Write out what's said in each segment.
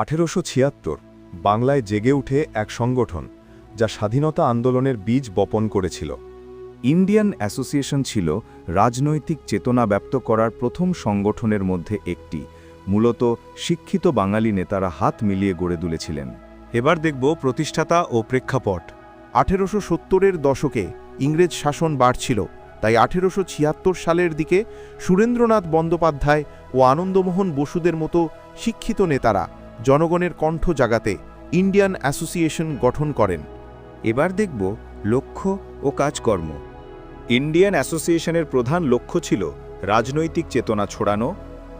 আঠেরোশো ছিয়াত্তর, বাংলায় জেগে উঠে এক সংগঠন যা স্বাধীনতা আন্দোলনের বীজ বপন করেছিল। ইন্ডিয়ান অ্যাসোসিয়েশন ছিল রাজনৈতিক চেতনা ব্যক্ত করার প্রথম সংগঠনের মধ্যে একটি। মূলত শিক্ষিত বাঙালি নেতারা হাত মিলিয়ে গড়ে তুলেছিলেন। এবার দেখব প্রতিষ্ঠাতা ও প্রেক্ষাপট। আঠেরোশো সত্তরের দশকে ইংরেজ শাসন বাড়ছিল, তাই আঠেরোশো ছিয়াত্তর সালের দিকে সুরেন্দ্রনাথ বন্দ্যোপাধ্যায় ও আনন্দমোহন বসুদের মতো শিক্ষিত নেতারা জনগণের কণ্ঠ জাগাতে ইন্ডিয়ান অ্যাসোসিয়েশন গঠন করেন। এবার দেখব লক্ষ্য ও কাজকর্ম। ইন্ডিয়ান অ্যাসোসিয়েশনের প্রধান লক্ষ্য ছিল রাজনৈতিক চেতনা ছড়ানো,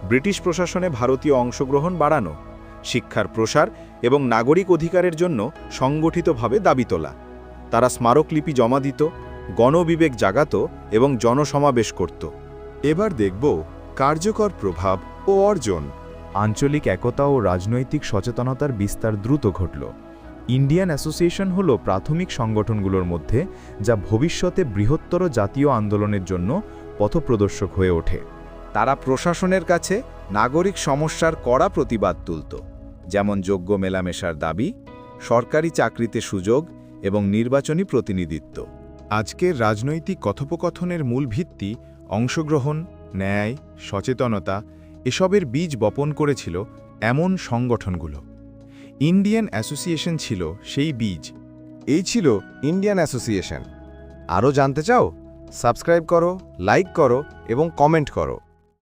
ব্রিটিশ প্রশাসনে ভারতীয় অংশগ্রহণ বাড়ানো, শিক্ষার প্রসার এবং নাগরিক অধিকারের জন্য সংগঠিতভাবে দাবি তোলা। তারা স্মারকলিপি জমা দিত, গণবিবেক জাগাত এবং জনসমাবেশ করত। এবার দেখব কার্যকর প্রভাব ও অর্জন। আঞ্চলিক একতা ও রাজনৈতিক সচেতনতার বিস্তার দ্রুত ঘটল। ইন্ডিয়ান অ্যাসোসিয়েশন হল প্রাথমিক সংগঠনগুলোর মধ্যে যা ভবিষ্যতে বৃহত্তর জাতীয় আন্দোলনের জন্য পথপ্রদর্শক হয়ে ওঠে। তারা প্রশাসনের কাছে নাগরিক সমস্যার কড়া প্রতিবাদ তুলত, যেমন যোগ্য মেলামেশার দাবি, সরকারি চাকরিতে সুযোগ এবং নির্বাচনী প্রতিনিধিত্ব। আজকের রাজনৈতিক কথোপকথনের মূল ভিত্তি অংশগ্রহণ, ন্যায়, সচেতনতা এসবের বীজ বপন করেছিল এমন সংগঠনগুলো। ইন্ডিয়ান অ্যাসোসিয়েশন ছিল সেই বীজ। এই ছিল ইন্ডিয়ান অ্যাসোসিয়েশন। আরও জানতে চাও? সাবস্ক্রাইব করো, লাইক করো এবং কমেন্ট করো।